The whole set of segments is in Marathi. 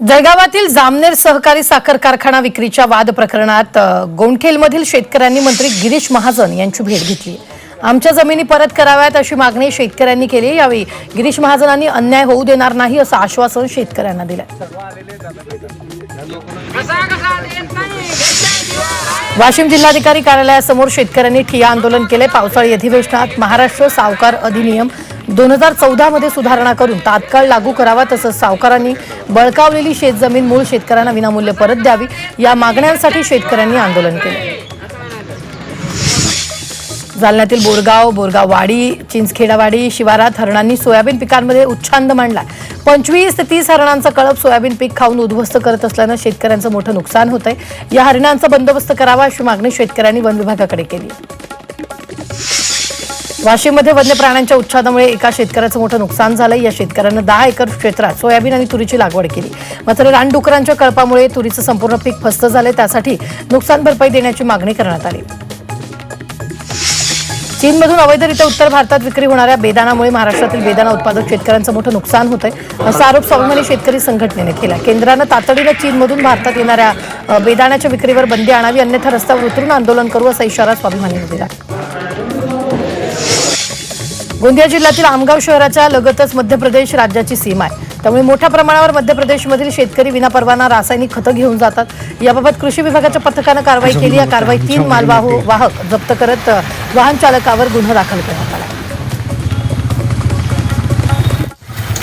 जळगावातील जामनेर सहकारी साखर कारखाना विक्रीच्या वाद प्रकरणात गोंडखेलमधील शेतकऱ्यांनी मंत्री गिरीश महाजन यांची भेट घेतली. आमच्या जमिनी परत कराव्यात अशी मागणी शेतकऱ्यांनी केली यावेळी गिरीश महाजनांनी अन्याय होऊ देणार नाही असं आश्वासन शेतकऱ्यांना दिलं वाशिम जिल्हाधिकारी कार्यालयासमोर शेतकऱ्यांनी ठिय्या आंदोलन केले पावसाळी अधिवेशनात महाराष्ट्र सावकार अधिनियम दोन हजार चौदामध्ये सुधारणा करून तात्काळ लागू करावा तसंच सावकारांनी बळकावलेली शेतजमीन मूळ शेतकऱ्यांना विनामूल्य परत द्यावी या मागण्यांसाठी शेतकऱ्यांनी आंदोलन केले. जालन्यातील बोरगाव बोरगाव वाडी चिंचखेडावाडी शिवारात हरणांनी सोयाबीन पिकांमध्ये उच्छांद मांडला. पंचवीस ते तीस हरणांचा कळप सोयाबीन पीक खाऊन उद्ध्वस्त करत असल्यानं शेतकऱ्यांचं मोठं नुकसान होत आहे या हरणांचा बंदोबस्त करावा अशी मागणी शेतकऱ्यांनी वन विभागाकडे केली. वाशिममध्ये वन्य प्राण्यांच्या उच्छादामुळे एका शेतकऱ्याचं मोठं नुकसान झालं. या शेतकऱ्यानं दहा एकर क्षेत्रात सोयाबीन आणि तुरीची लागवड केली. मात्र रानडुकरांच्या कळपामुळे तुरीचं संपूर्ण पीक फस्त झाले त्यासाठी नुकसान भरपाई देण्याची मागणी करण्यात आली. चीनमधून अवैधरित्या उत्तर भारतात विक्री होणाऱ्या बेदानामुळे महाराष्ट्रातील बेदाना उत्पादक शेतकऱ्यांचं मोठं नुकसान होत आहे असा आरोप स्वाभिमानी शेतकरी संघटनेने केला. केंद्रानं तातडीनं चीनमधून भारतात येणाऱ्या बेदाण्याच्या विक्रीवर बंदी आणावी अन्यथा रस्त्यावर उतरून आंदोलन करू असा इशारा स्वाभिमानीने दिला. गोंदिया जिल्ह्यातील आमगाव शहराच्या लगतच मध्य प्रदेश राज्याची सीमा आहे. त्यामुळे मोठ्या प्रमाणावर मध्य प्रदेशमधील शेतकरी विनापरवाना रासायनिक खतं घेऊन जातात. याबाबत कृषी विभागाच्या पथकानं कारवाई केली. या कारवाईत तीन मालवाहू वाहक जप्त करत वाहन चालकावर गुन्हा दाखल करण्यात आला.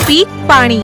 पीक पाणी.